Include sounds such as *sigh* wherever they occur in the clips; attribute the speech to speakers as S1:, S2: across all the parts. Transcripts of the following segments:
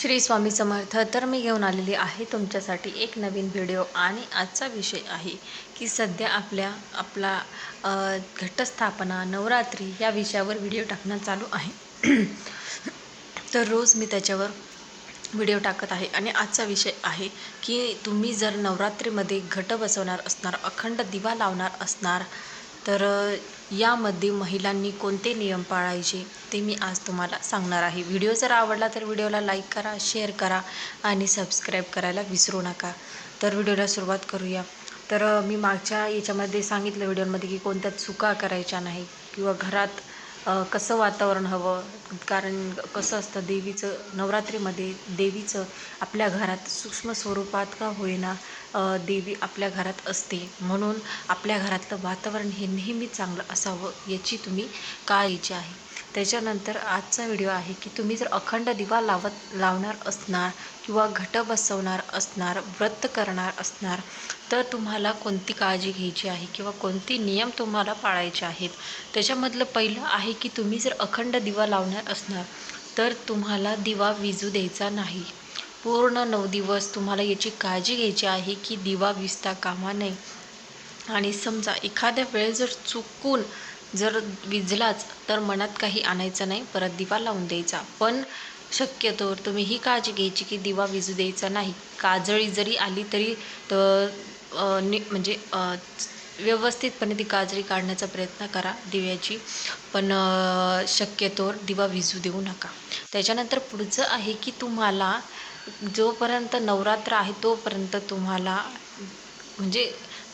S1: श्री स्वामी समर्थ तर मी घेऊन आलेली आहे तुमच्यासाठी एक नवीन व्हिडिओ आणि आजचा विषय आहे की सध्या आपल्या आपला घटस्थापना नवरात्री या विषयावर व्हिडिओ टाकणं चालू आहे. *clears throat* तर रोज मी त्याच्यावर व्हिडिओ टाकत आहे आणि आजचा विषय आहे की तुम्ही जर नवरात्रीमध्ये घट बसवणार असणार अखंड दिवा लावणार असणार तर यामध्ये महिलांनी कोणते नियम पाळायचे ते मी आज तुम्हाला सांगणार आहे. व्हिडिओ जर आवडला तर व्हिडिओला लाईक करा शेअर करा आणि सबस्क्राईब करायला विसरू नका. तर व्हिडिओला सुरुवात करूया. तर मी मागच्या याच्यामध्ये सांगितलं व्हिडिओमध्ये की कोणत्या चुका करायच्या नाही किंवा घरात कसं वातावरण हवं कारण कसं असतं देवीचं नवरात्रीमध्ये देवीचं आपल्या घरात सूक्ष्म स्वरूपात का होईना देवी आपल्या घरात असते. म्हणून आपल्या घरातलं वातावरण हे नेहमी चांगलं असावं याची तुम्ही काळजी आहे. त्याच्यानंतर आजचा व्हिडिओ आहे की तुम्ही जर अखंड दिवा लावत लावणार असणार किंवा घट बसवणार असणार व्रत करणार असणार तर तुम्हाला कोणती काळजी घ्यायची आहे किंवा कोणते नियम तुम्हाला पाळायचे आहेत? त्याच्यामधलं पहिलं आहे की तुम्ही जर अखंड दिवा लावणार असणार तर तुम्हाला दिवा विजू द्यायचा नाही. पूर्ण नऊ दिवस तुम्हाला याची काळजी घ्यायची आहे की दिवा विजता कामा नये. आणि समजा एखाद्या वेळेस जर चुकून जर विजलाच तर मनात काही आणायचं नाही परत दिवा लावून द्यायचा. पण शक्यतो तुम्ही ही काळजी घ्यायची की दिवा विजू द्यायचा नाही. काजळी जरी आली तरी तर नि म्हणजे व्यवस्थितपणे ती काजळी काढण्याचा प्रयत्न करा दिव्याची. पण शक्यतोवर दिवा विजू देऊ नका. त्याच्यानंतर पुढचं आहे की तुम्हाला जोपर्यंत नवरात्र आहे तोपर्यंत तुम्हाला म्हणजे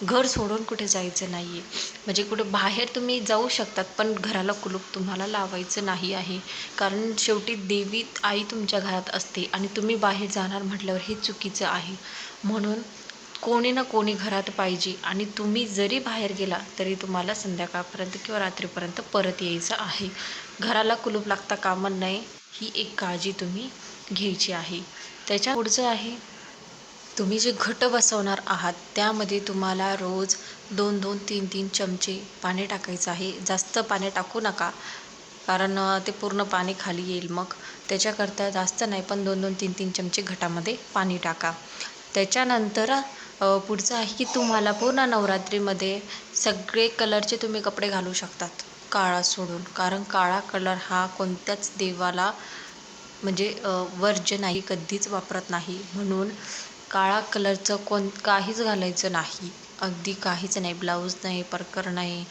S1: घर सोडून कुठे जायचं नाही आहे म्हणजे कुठे बाहेर तुम्ही जाऊ शकतात पण घराला कुलूप तुम्हाला लावायचं नाही आहे. कारण शेवटी देवी आई तुमच्या घरात असते आणि तुम्ही बाहेर जाणार म्हटल्यावर हे चुकीचं आहे. म्हणून कोणी ना कोणी घरात पाहिजे आणि तुम्ही जरी बाहेर गेला तरी तुम्हाला संध्याकाळपर्यंत किंवा रात्रीपर्यंत परत यायचं आहे. घराला कुलूप लागता कामा नये ही एक काळजी तुम्ही घ्यायची आहे. त्याच्या पुढचं आहे तुम्ही जे घट बसवणार आहात त्यामध्ये तुम्हाला रोज दोन दोन तीन तीन चमचे पाणी टाकायचं आहे. जास्त पाणी टाकू नका कारण ते पूर्ण पाणी खाली येईल. मग त्याच्याकरता जास्त नाही पण दोन दोन तीन तीन चमचे घटामध्ये पाणी टाका. त्याच्यानंतर पुढचं आहे की तुम्हाला पूर्ण नवरात्रीमध्ये सगळे कलरचे तुम्ही कपडे घालू शकतात काळा सोडून. कारण काळा कलर हा कोणत्याच देवाला म्हणजे वर्ज्य नाही कधीच वापरत नाही. म्हणून काळा कलरचं कोण काहीच घालायचं नाही. अगदी काहीच नाही. ब्लाऊज नाही परकर नाही.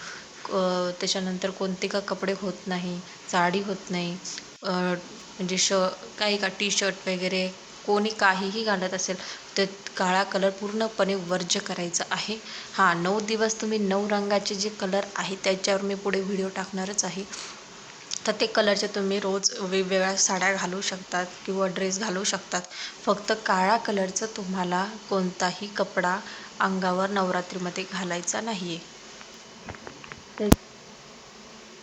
S1: त्याच्यानंतर कोणते का कपडे होत नाही साडी होत नाही. म्हणजे श काही का टी शर्ट वगैरे कोणी काहीही घालत असेल तर काळा कलर पूर्णपणे वर्ज्य करायचा आहे. हां नऊ दिवस तुम्ही नऊ रंगाचे जे कलर आहे त्याच्यावर मी पुढे व्हिडिओ टाकणारच आहे. तर ते कलरचे तुम्ही रोज वेगवेगळ्या साड्या घालू शकतात किंवा ड्रेस घालू शकतात. फक्त काळा कलरचं तुम्हाला कोणताही कपडा अंगावर नवरात्रीमध्ये घालायचा नाही आहे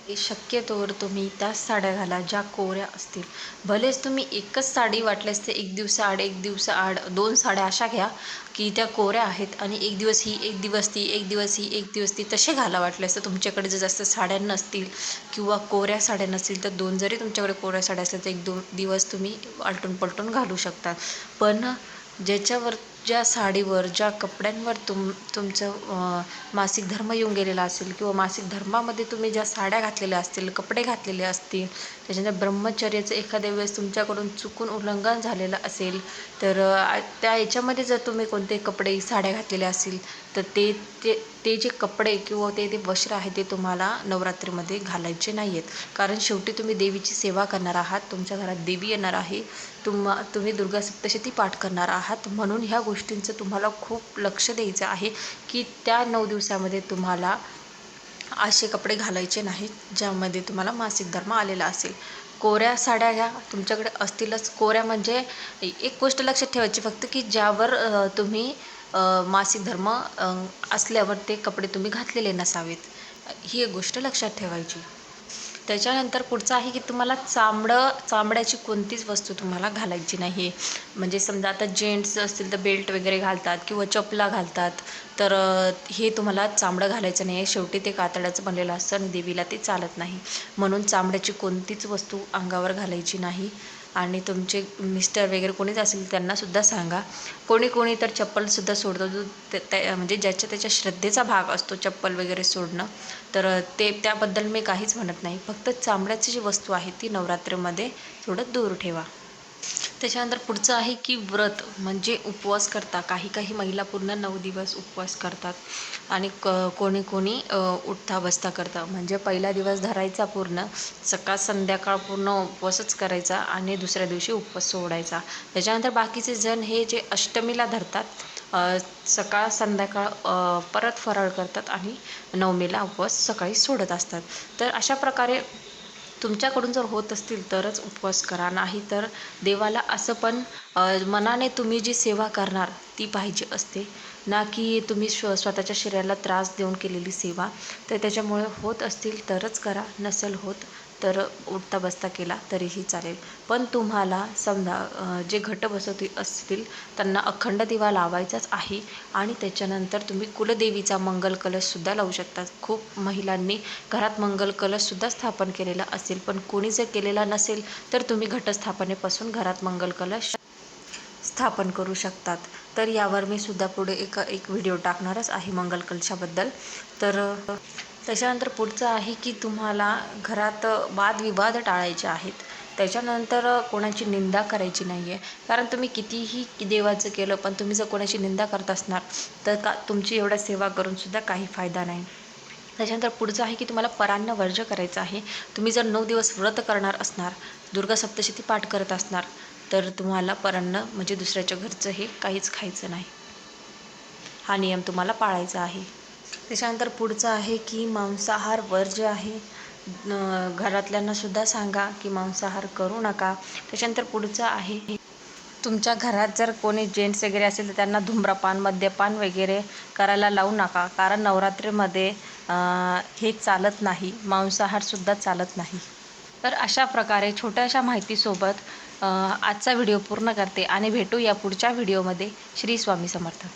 S1: शक्यतोवर तुम्ही त्याच साड्या घाला ज्या कोऱ्या असतील. भलेच तुम्ही एकच साडी वाटल्यास ते एक दिवसाआड एक दिवसाआड दोन साड्या अशा घ्या की त्या कोऱ्या आहेत आणि एक दिवस ही एक दिवस ती एक दिवस ही एक दिवस ती तसे घाला वाटल्यास तर तुमच्याकडे जर जास्त साड्या नसतील किंवा कोऱ्या साड्या नसतील तर दोन जरी तुमच्याकडे कोऱ्या साड्या असल्या तर एक दोन दिवस तुम्ही आलटून पलटून घालू शकता. पण ज्याच्यावर ज्या साडीवर ज्या कपड्यांवर तुम तुमचं मासिक धर्म येऊन गेलेला असेल किंवा मासिक धर्मामध्ये तुम्ही ज्या साड्या घातलेल्या असतील कपडे घातलेले असतील त्याच्यानंतर ब्रह्मचर्याचं एखाद्या वेळेस तुमच्याकडून चुकून उल्लंघन झालेलं असेल तर त्या याच्यामध्ये जर तुम्ही कोणते कपडे साड्या घातलेल्या असतील तर ते ते ते जे कपडे किंवा ते ते वस्त्र आहे ते तुम्हाला नवरात्रीमध्ये घालायचे नाही आहेत कारण शेवटी तुम्ही देवीची सेवा करणार आहात तुमच्या घरात देवी येणार आहे तुम्हा तुम्ही दुर्गा सप्तशती पाठ करणार आहात. म्हणून ह्या गोष्टींचं तुम्हाला खूप लक्ष द्यायचं आहे की त्या नऊ दिवसामध्ये तुम्हाला असे कपडे घालायचे नाहीत ज्यामध्ये तुम्हाला मासिक धर्म आलेला असेल. कोऱ्या साड्या ह्या तुमच्याकडे असतीलच. कोऱ्या म्हणजे एक गोष्ट लक्षात ठेवायची फक्त की ज्यावर तुम्ही मासिक धर्म असल्यावर ते कपडे तुम्ही घातलेले नसावेत. ही एक गोष्ट लक्षात ठेवायची. त्याच्यानंतर पुढचं आहे की तुम्हाला चामडं चामड्याची कोणतीच वस्तू तुम्हाला घालायची नाही म्हणजे समजा आता जेंट्स असतील तर बेल्ट वगैरे घालतात किंवा चपला घालतात. तर हे तुम्हाला चामडं घालायचं नाही आहे शेवटी ते कातड्याचं बनलेलं असतं आणि देवीला ते चालत नाही. म्हणून चामड्याची कोणतीच वस्तू अंगावर घालायची नाही. आणि तुमचे मिस्टर वगैरे कोणीच असेल त्यांनासुद्धा सांगा. कोणी कोणी तर चप्पलसुद्धा सोडतो. जो त्या त्या- म्हणजे ज्याच्या त्याच्या श्रद्धेचा भाग असतो चप्पल वगैरे सोडणं. तर ते त्याबद्दल मी काहीच म्हणत नाही. फक्त चामड्याची जी वस्तू आहे ती नवरात्रीमध्ये थोडं दूर ठेवा. त्याच्यानंतर पुढचं आहे की व्रत म्हणजे उपवास करता काही काही महिला पूर्ण नऊ दिवस उपवास करतात आणि क कोणी कोणी उठता बसता करतं म्हणजे पहिला दिवस धरायचा पूर्ण सकाळ संध्याकाळ पूर्ण उपवासच करायचा आणि दुसऱ्या दिवशी उपवास सोडायचा. त्याच्यानंतर बाकीचे जण हे जे अष्टमीला धरतात सकाळ संध्याकाळ परत फराळ करतात आणि नवमीला उपवास सकाळी सोडत असतात. तर अशा प्रकारे तुमच्याकडून जर होत असतील तरच उपवास करा. नाही तर देवाला असं पण मनाने तुम्ही जी सेवा करणार ती पाहिजे असते. ना की तुम्ही स्व स्वतःच्या शरीराला त्रास देऊन केलेली सेवा. तर त्याच्यामुळे होत असतील तरच करा. नसेल होत तर उठता बसता केला तरीही चालेल. पण तुम्हाला समजा जे घट बसवती असतील त्यांना अखंड दिवा लावायचाच आहे आणि त्याच्यानंतर तुम्ही कुलदेवीचा मंगल कलशसुद्धा लावू शकता. खूप महिलांनी घरात मंगल कलशसुद्धा स्थापन केलेला असेल पण कोणी जर केलेला नसेल तर तुम्ही घटस्थापनेपासून घरात मंगल कलश स्थापन करू शकतात. तर यावर मी सुद्धा पुढे एक एक व्हिडिओ टाकणारच आहे मंगल कलशाबद्दल. तर त्याच्यानंतर पुढचं आहे की तुम्हाला घरात वादविवाद टाळायचे आहेत. त्याच्यानंतर कोणाची निंदा करायची नाही आहे कारण तुम्ही कितीही देवाचं केलं पण तुम्ही जर कोणाची निंदा करत असणार तर का तुमची एवढ्या सेवा करूनसुद्धा काही फायदा नाही. त्याच्यानंतर पुढचं आहे की तुम्हाला परान्न वर्ज करायचं आहे. तुम्ही जर नऊ दिवस व्रत करणार असणार दुर्गा सप्तशती पाठ करत असणार तर तुम्हाला परान्न म्हणजे दुसऱ्याच्या घरचं हे काहीच खायचं नाही. हा नियम तुम्हाला पाळायचा आहे. त्याच्यानंतर पुढचं आहे की मांसाहार वर्ज्य आहे न- घरातल्यांना सुद्धा सांगा की मांसाहार करू नका. त्याच्यानंतर पुढचं आहे तुमच्या घरात जर कोणी जेंट्स वगैरे असेल तर त्यांना धूम्रपान मद्यपान वगैरे करायला लावू नका. कारण नवरात्रीमध्ये हे चालत नाही. मांसाहारसुद्धा चालत नाही. तर अशा प्रकारे छोट्याशा माहितीसोबत आजचा व्हिडिओ पूर्ण करते आणि भेटू या पुढच्या व्हिडिओमध्ये. श्री स्वामी समर्थ.